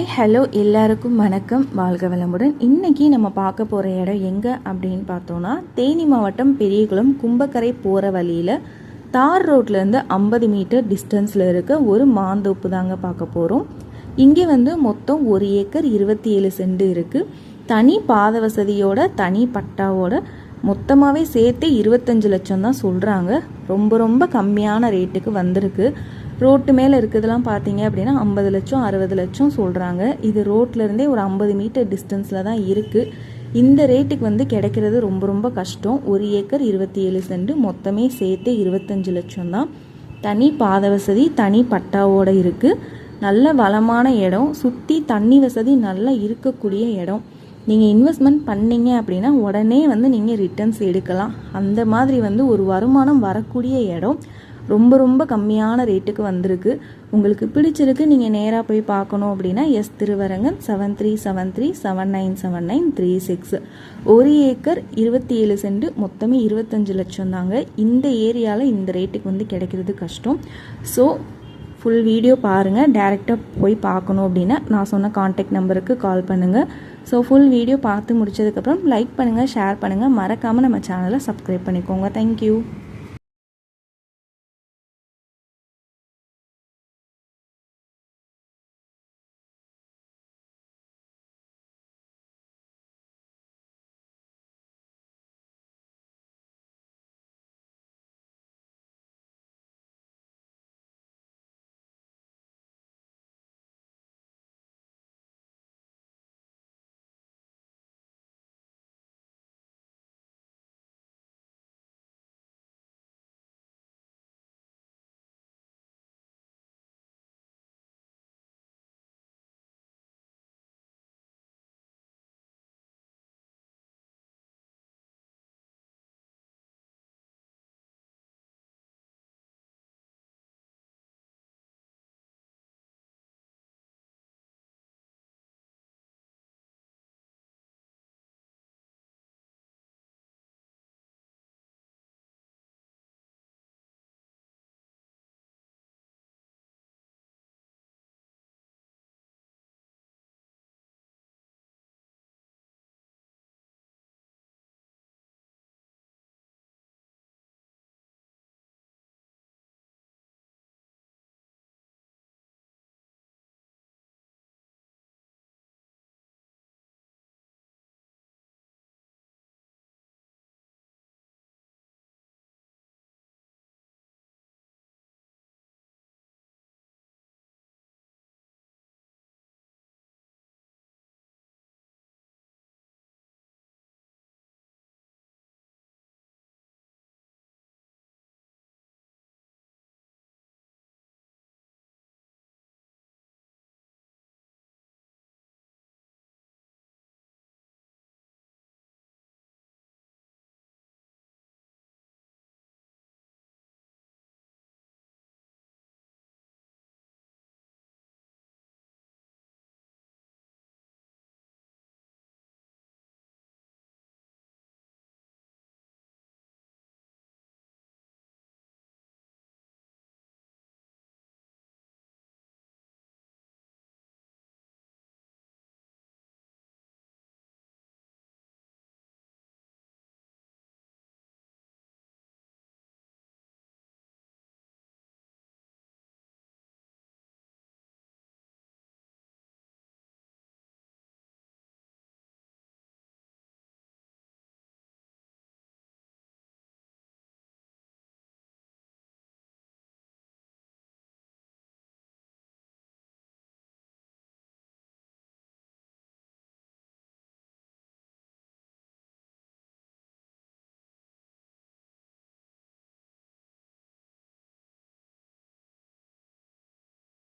Hi hello எல்லாருக்கும் வணக்கம். வாழ்க வளமுடன். இன்றைக்கி நம்ம பார்க்க போகிற இடம் எங்கே அப்படின்னு பார்த்தோன்னா தேனி மாவட்டம் பெரியகுளம் கும்பக்கரை போகிற வழியில் தார் ரோட்லேருந்து ஐம்பது மீட்டர் டிஸ்டன்ஸில் இருக்க ஒரு மாந்தோப்பு தாங்க பார்க்க போகிறோம் இங்கே வந்து மொத்தம் ஒரு ஏக்கர் இருபத்தி ஏழு சென்ட் இருக்குது தனி பாத வசதியோட தனி பட்டாவோட மொத்தமாகவே சேர்த்து இருபத்தஞ்சு லட்சம் தான் சொல்கிறாங்க ரொம்ப ரொம்ப கம்மியான ரேட்டுக்கு வந்திருக்கு. ரோட்டு மேலே இருக்கிறதுலாம் பார்த்தீங்க அப்படின்னா ஐம்பது லட்சம் அறுபது லட்சம் சொல்கிறாங்க இது ரோட்லேருந்தே ஒரு ஐம்பது மீட்டர் டிஸ்டன்ஸில் தான் இருக்குது இந்த ரேட்டுக்கு வந்து கிடைக்கிறது ரொம்ப ரொம்ப கஷ்டம். ஒரு ஏக்கர் இருபத்தி ஏழு சென்ட் மொத்தமே சேர்த்து இருபத்தஞ்சு லட்சம் தான். தனி பாத வசதி தனி பட்டாவோடு இருக்குது நல்ல வளமான இடம். சுற்றி தண்ணி வசதி நல்லா இருக்கக்கூடிய இடம். நீங்கள் இன்வெஸ்ட்மெண்ட் பண்ணீங்க அப்படின்னா உடனே வந்து நீங்கள் ரிட்டர்ன்ஸ் எடுக்கலாம். அந்த மாதிரி வந்து ஒரு வருமானம் வரக்கூடிய இடம். ரொம்ப ரொம்ப கம்மியான ரேட்டுக்கு வந்திருக்கு. உங்களுக்கு பிடிச்சிருக்கு நீங்கள் நேராக போய் பார்க்கணும் அப்படின்னா S Thiruvarangan seven three seven three seven nine seven nine three six ஒரு ஏக்கர் இருபத்தி ஏழு சென்ட் மொத்தமே இருபத்தஞ்சு லட்சம் தாங்க. இந்த ஏரியாவில் இந்த ரேட்டுக்கு வந்து கிடைக்கிறது கஷ்டம். ஸோ ஃபுல் வீடியோ பாருங்கள் டேரெக்டாக போய் பார்க்கணும் அப்படின்னா நான் சொன்ன காண்டாக்ட் நம்பருக்கு கால் பண்ணுங்கள் ஸோ ஃபுல் வீடியோ பார்த்து முடிச்சதுக்கப்புறம் லைக் பண்ணுங்கள் ஷேர் பண்ணுங்கள் மறக்காமல் நம்ம சேனலை சப்ஸ்கிரைப் பண்ணிக்கோங்க. தேங்க்யூ